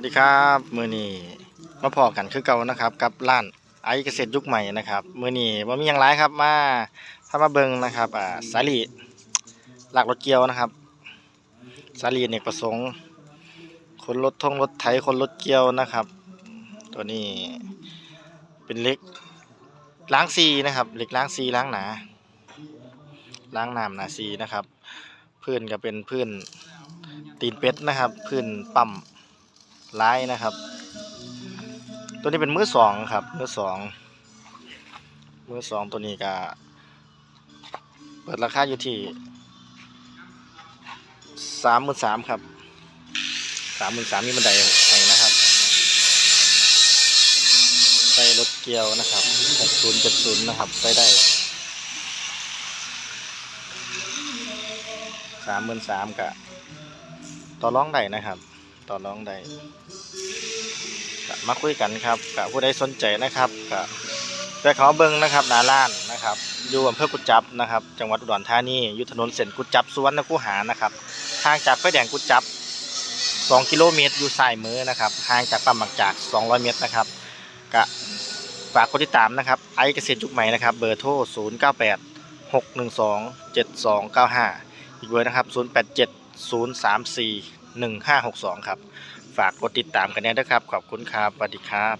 วัสดีครับมือนี้มาพอกันคือเก่านะครับกับร้านไอเกษตรยุคใหม่นะครับมือนี้ว่ามีอย่างไรครับมาพามาเบิงนะครับอ่าสาลีหลักรถเกียวนะครับ สาลีเอกประสงค์คนรถท่องรถไถคนรถเกียวนะครับ ตัวนี้เป็นเหล็กล้างซีนะครับเหล็กล้างซีล้างหนา ล้างน้ำหนาซีนะครับ พื้นก็เป็นพื้นตีนเป็ดนะครับ พื้นปั๊ม ลายนะครับ ตัวนี้เป็นมือสองครับ มือสองมือสองตัวนี้ก็เปิดราคาอยู่ที่สามหมื่นสามครับสามหมื่นสามมีบันไดให้นะครับใส่รถเกียวนะครับหกศูนย์เจ็ดศูนย์นะครับใส่ได้สามหมื่นสามกะต่อร้องได้นะครับ ต่อร้องได้ก็มาคุยกันครับกับผู้ใดสนใจนะครับกับไปขามาเบิ้งนะครับนาล้านนะครับ อยู่อำเภอกุจจับนะครับ จังหวัดอุดรธานีอยู่ถนนเส้นกุจจับสุวรรณคูหานะครับห่างจากไฟแดงกุจจับ 2 กิโลเมตรอยู่ซ้ายมือนะครับห่างจากปั๊มบางจาก 200 เมตรนะครับก็ฝากกดติดตามนะครับ ไอเกษตรยุคใหม่นะครับ เบอร์โทร 098 612 7295 อีกเบอร์นะครับ 087 034 1562 ครับ ฝากกดติดตามกันด้วยนะครับ ขอบคุณครับสวัสดีครับ